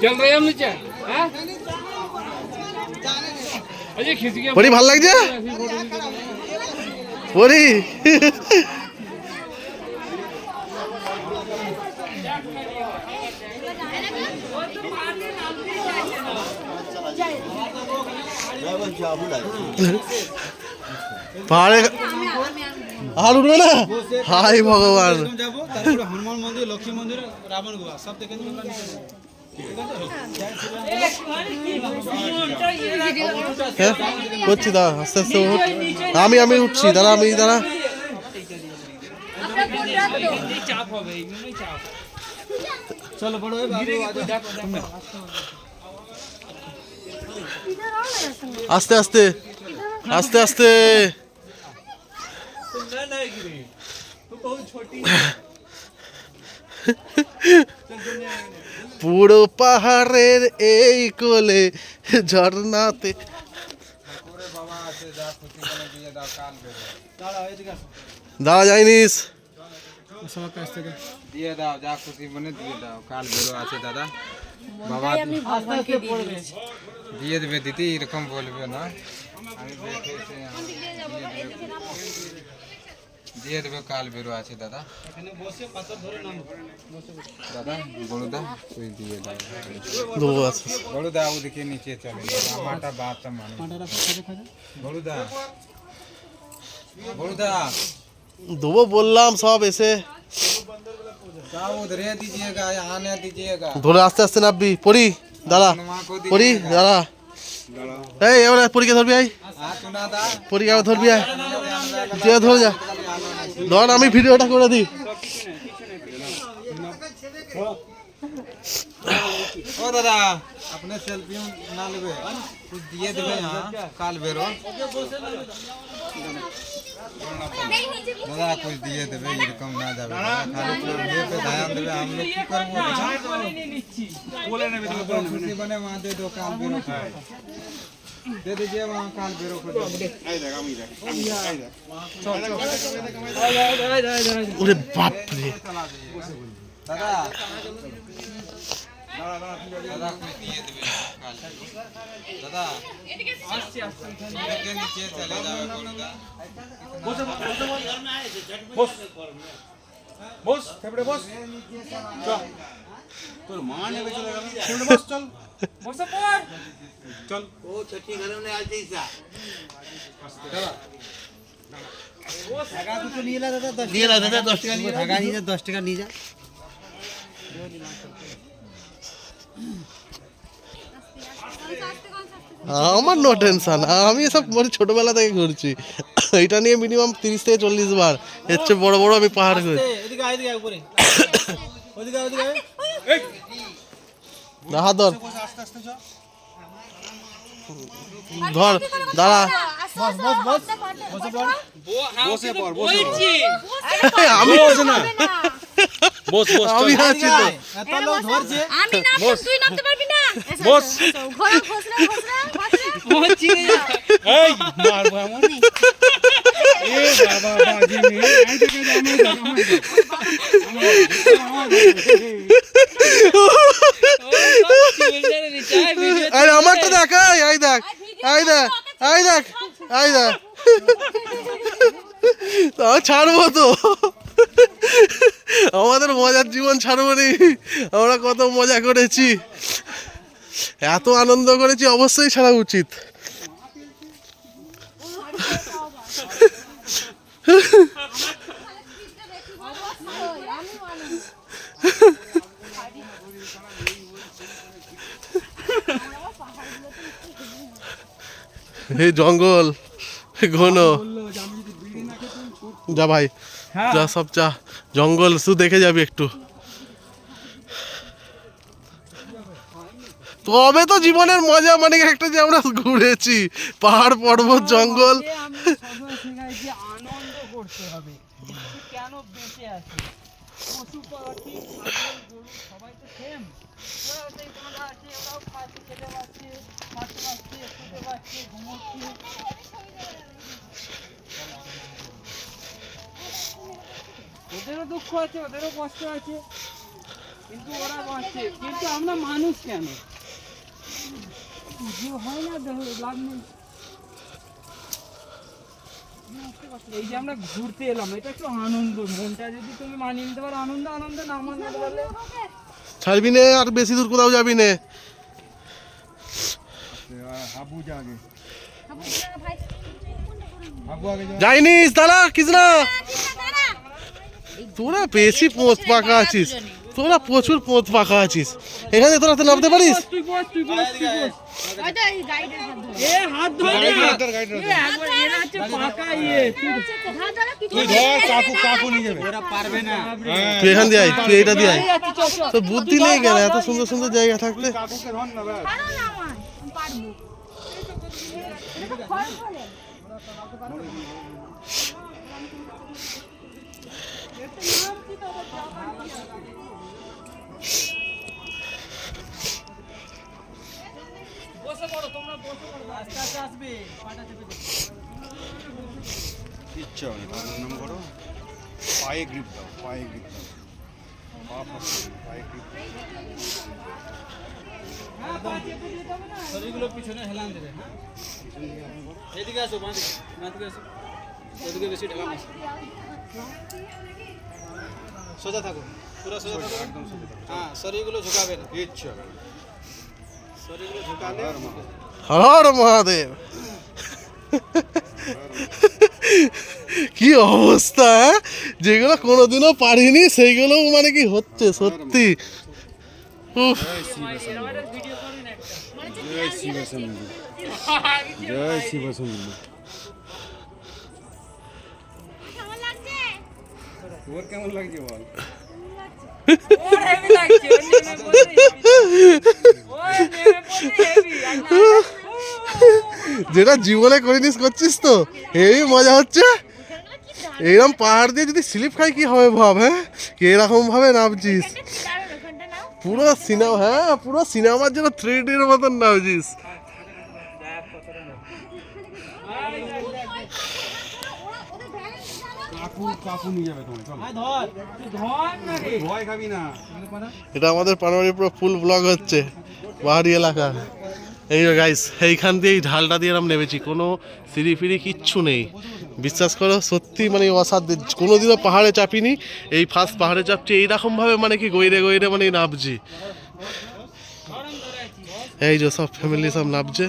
চল রে আমি চল হ্যাঁ? পরি ভালো লাগছে? পরি। পাহাড়ে উঠবে না? হাই ভগবান। হনুমান মন্দির লক্ষ্মী মন্দির রাবণ গুহা সব দেখে নিবো আমরা নিচে যাব। হ্যাঁ করছি দাঁড়া আস্তে আস্তে উঠ। আমি আমি উঠছি দাঁড়া আমি দাঁড়া চলো বড় ভাই বাবু আজ তোমরা। আস্তে আস্তে আস্তে আস্তে পুরো পাহাড়ের এই কোলে ঝর্ণাতে। দাঁড়া যাইনিস দিয়ে দাও যা খুশি মনে দিয়ে দাও কাল বেরো আছে দাদা। বাবা দিয়ে দেবে দিদি এরকম বলবে না। আমি দেখে আমি দিয়ে দেবে কাল বেরো আছে দাদা। দাদা ওদিকে নিচে চলে আমারটা বাচ্চা মানে। দেবো বললাম সব এসে। ধরে আস্তে আস্তে নামবি। পড়ি দাদা পড়ি দাদা এই এবার পরীক্ষা ধরবি পরীক্ষা ধরবি ধরে যা। ধর আমি ভিডিওটা করে দিই ओ दादा अपने सेल्फी ना लेबे कुछ दिए देबे यहाँ काल बेरो दादा कुछ दिए देबे एरकम ना जाबे खाली ये पे ध्यान देबे हम लोग की करबो बोले ने खुशी बने वहाँ दे दो काल बेरो দে দে যে মা কাল বেরো করে এই দেখ আমি দেখ আমি এই দেখ চল ওরে বাপ রে দাদা দাদা বস ফেপড়ে বস। চল। তোর মা নেবে চলে গেল ফেপড়ে বস চল। বসে পড়। চল। দুটো নিয়ে এলা দাদা নিয়ে এলা দাদা দশ টাকা নিয়ে যা আমার নো টেনশন আমি এসব মানে ছোটবেলা থেকে ঘুরছি। এটা নিয়ে মিনিমাম তিরিশ থেকে চল্লিশ বার। এর চেয়ে বড় বড় আমি পাহাড় ঘুরি এদিকে আয়, এদিকে উপরে। ওদিকে আয়, ওদিকে আয়। হাত ধর। আস্তে আস্তে ধর দাঁড়া। বস বস বস। বসে পড়। বসে পড় বসে আমি না। বস বস আমি আছি তো। এত লোক ধরছে আমি নামতাম তুই নামতে পারবি না। বস। ঘোড়া ঘোষরা ঘোষরা আই আরে আমারটা দেখ এই, এই দেখ এই দেখ এই দেখ এই দেখ তা ছাড়বো তো। আমাদের মজার জীবন ছাড়বো নি। আমরা কত মজা করেছি। এত আনন্দ করেছি, অবশ্যই ছাড়া উচিত। জঙ্গল ঘন। যা ভাই, যা সব চা জঙ্গল, শুধু দেখে যাবি একটু। তবে তো জীবনের মজা মানে একটা যে আমরা ঘুরেছি পাহাড় পর্বত জঙ্গল। আনন্দ করতে হবে। কেন বেঁচে আছে? পশু পাখি সবাই তো সেম ওদেরও দুঃখ আছে ওদেরও কষ্ট আছে কিন্তু ওরা বাঁচছে। কিন্তু আমরা মানুষ কেন? হয় না লাভ নেই এই যে আমরা ঘুরতে এলাম এটা একটু আনন্দ মনটা যদি তুমি মানিয়ে নিতে পারো আনন্দ আনন্দ না মানতে পারলে ছাড়বি নে আর বেশি দূর কোথাও যাবি নে। হাবু যা আগে যাইনিস দাঁড়া কৃষ্ণা তোরা বেশি পোঁত পাকা আছিস। তোরা প্রচুর পোঁত পাকা আছিস। এখানে তোরা তো নামতে পারিস? তুই বস তুই বস তুই বস হয়তো এই গাইডের হাত ধরে এ হাত ধরে এ একবার এরা হচ্ছে পাকা তুই হাত ধরে কিছু তুই ধর কাকু কাকু নিয়ে যাবে। ওরা পারবে না। তুই এখান দিয়ে আয় তুই এইটা দিয়ে আয়। তো বুদ্ধি নেই কেন? এত সুন্দর সুন্দর জায়গা থাকলে। ইচ্ছা নেই বাবুর নাম করো পায়ে গ্রিপ দাও পায়ে গ্রিপ দাও। পা পায়ে গ্রিপ হ্যাঁ শরীরগুলো পিছনে হেলান দেবে হ্যাঁ? এদিকে আসো দিকে আসো। এদিকে বেশি আসো সোজা থাকো পুরো সোজা থাকো। একদম সোজা থাকো। হ্যাঁ শরীরগুলো ঝুঁকাবে না। ইচ্ছা শরীরগুলো ঝুঁকালে হর মহাদেব। কি অবস্থা হ্যাঁ? যেগুলো কোনোদিনও পারিনি সেইগুলো মানে কি হচ্ছে সত্যি? যেটা জীবনে করিনিস করছিস তো? এই মজা হচ্ছে। এইরকম পাহাড় দিয়ে যদি স্লিপ খাই কি হবে ভাব হ্যাঁ? এরকম ভাবে নামছিস? পুরো সিনেমা হ্যাঁ পুরো সিনেমার জন্য থ্রি ডির মতন নামছিস। এটা আমাদের পানাবাড়ি পুরো ফুল ব্লগ হচ্ছে পাহাড়ি এলাকা। এই গাইস এইখান দিয়ে এই ঢালটা দিয়ে আমরা নেমেছি। কোনো সিঁড়ি ফিরি কিচ্ছু নেই। বিশ্বাস করো, সত্যি মানে অসাধ্য কোনো দিনও পাহাড়ে চাপিনি। এই ফার্স্ট পাহাড়ে চাপছি, এইরকমভাবে মানে কি গইরে গইরে মানে নাবজি। এই যে সব ফ্যামিলি সব নামছে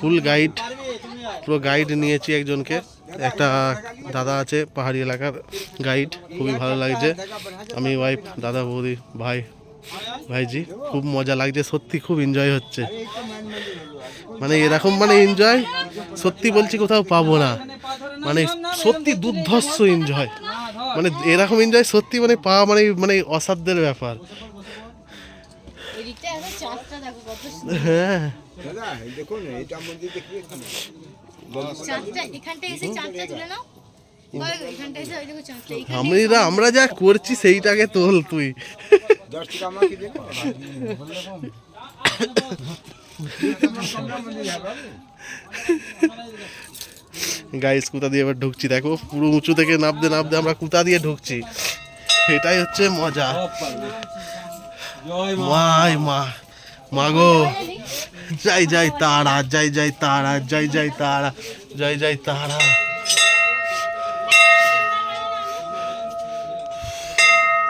ফুল গাইড পুরো গাইড নিয়েছি একজনকে। একটা দাদা আছে, পাহাড়ি এলাকার গাইড খুবই ভালো লাগছে। আমি ওয়াইফ দাদা, বৌদি, ভাই, ভাইজি, খুব মজা লাগছে, সত্যি খুব এনজয় হচ্ছে। মানে এরকম মানে এনজয় সত্যি বলছি কোথাও পাবো না। মানে সত্যি দুর্ধর্ষ এনজয় মানে এরকম এনজয় সত্যি মানে পাওয়া মানে মানে অসাধ্যের ব্যাপার হ্যাঁ আমরা আমরা যা করছি সেইটাকে তোল তুই গাইস, কুতা দিয়ে এবার ঢুকছি, দেখো, পুরো উঁচু থেকে নামতে নামতে আমরা কুতা দিয়ে ঢুকছি। এটাই হচ্ছে মজা। মাই মা মাগো যাই যাই তারা, যাই যাই তারা, যাই যাই তারা, যাই যাই তারা।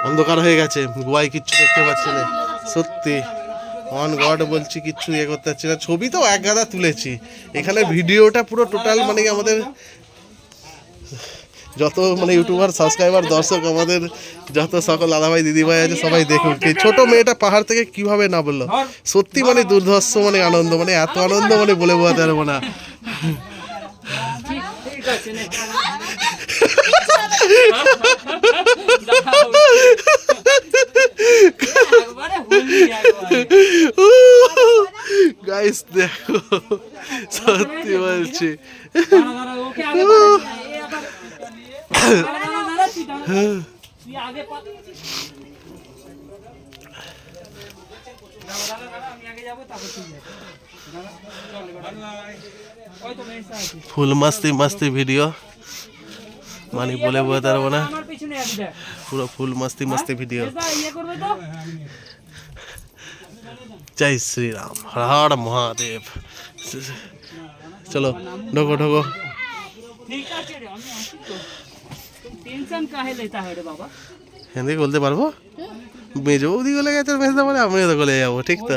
অন্ধকার হয়ে গেছে গোয়ায় কিচ্ছু দেখতে পাচ্ছি না, সত্যি। অন গড বলছি, কিচ্ছু ইয়ে করতে পারছি না। ছবি তো এক গাদা তুলেছি। এখানে ভিডিওটা পুরো টোটাল মানে কি আমাদের যত মানে ইউটিউবার সাবস্ক্রাইবার দর্শক, আমাদের যত সকল দাদাভাই, দিদিভাই আছে, সবাই দেখুক এই ছোট মেয়েটা পাহাড় থেকে কীভাবে না বলল? সত্যি মানে দুর্ধর্ষ মানে আনন্দ মানে এত আনন্দ মানে বলে বোঝাতে পারব না। ঠিক আছে গাইস দেখো সত্যি বলছি। ফুল মাস্তি মাস্তি ভিডিও মানে বলে বোঝাতে পারব না। পুরো ফুল মস্তি মস্তি ভিডিও জয় শ্রীরাম হর মহাদেব। চলো ঢোকো ঢোকো। হিন্দি বলতে পারব? মেজ বৌদি গলে গেছে মেজ মানে আমিও তো গলে যাব ঠিক তো?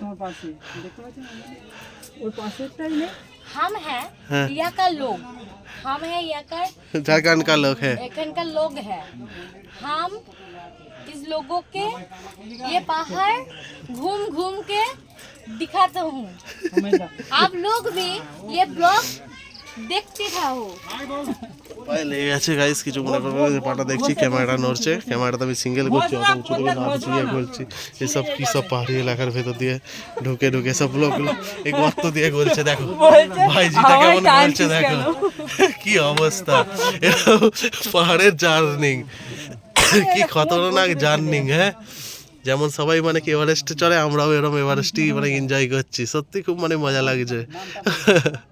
তোমার পাশে। দেখতে পাচ্ছেন? ওর পাশেরটাই নেই। हम है यहाँ का लोग। हम है यहाँ का झारखंड का लोग है। झारखंड का लोग है। हम इस लोगों के ये पहाड़ घूम घूम के दिखाता हूँ। आप लोग भी ये ब्लॉग দেখতে থাও। পায়ে লেগে গেছে গাইস কিছু মনে করবে যে পাটা দেখছি ক্যামেরাটা নড়ছে ক্যামেরাটা আমি সিঙ্গেল করছি অত উঁচু থেকে নাচছি ইয়ে করছি। এসব কী সব পাহাড়ি এলাকার ভেতর দিয়ে ঢুকে ঢুকে সব লোকগুলো এই গর্ত দিয়ে গলছে দেখো। ভাইজিটা কেমন করছে দেখো। কি অবস্থা? পাহাড়ের জার্নিং। কি খতরনাক জার্নিং হ্যাঁ? যেমন সবাই মানে কি এভারেস্টে চলে আমরাও এরকম এভারেস্টই মানে এনজয় করছি। সত্যি খুব মানে মজা লাগছে।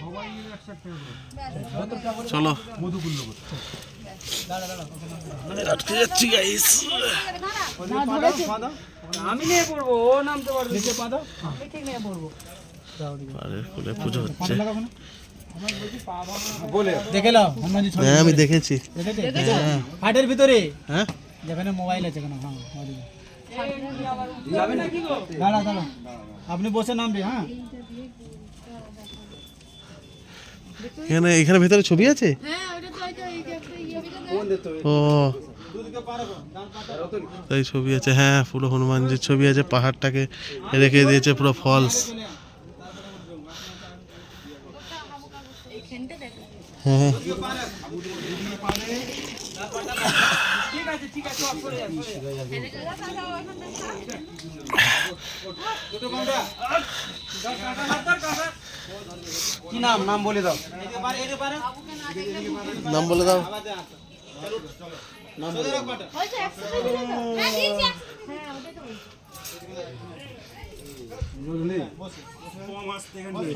সবাই মিলে একসাথে করব চলো। আটকে যাচ্ছি গাইস আমি নিয়ে পড়ব ও নামতে পারবে। নিচে পা দাও। ঠিক নিয়ে পড়ব। আরে ফুলে পুজো হচ্ছে। দেখে নাও হনুমানজি ছবি হ্যাঁ আমি দেখেছি। হাটের ভিতরে? হ্যাঁ। যেখানে মোবাইল আছে কেন হ্যাঁ দাঁড়া দাঁড়া। আপনি বসে নামবে হ্যাঁ? এখানে এখানে ভেতরে ছবি আছে? হ্যাঁ ইয়ে ও। তাই ছবি আছে হ্যাঁ পুরো হনুমানজির ছবি আছে পাহাড়টাকে রেখে দিয়েছে পুরো ফলস এইখানটা দেখো হ্যাঁ ঠিক আছে ঠিক আছে অফ করে যাচ্ছি কি নাম? নাম বলে দাও। নাম বলে দাও? হ্যাঁ হ্যাঁ।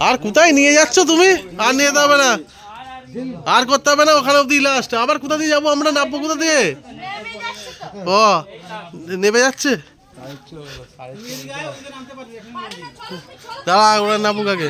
আর কোথায় নিয়ে যাচ্ছ তুমি? আর নিয়ে যাবে না। আর করতে হবে না, ওখানে অব্দি লাস্ট আবার কোথা দিয়ে যাব? আমরা নামবো কোথা দিয়ে? ও, নেমে যাচ্ছে? দাঁড়া ওরা নামুক আগে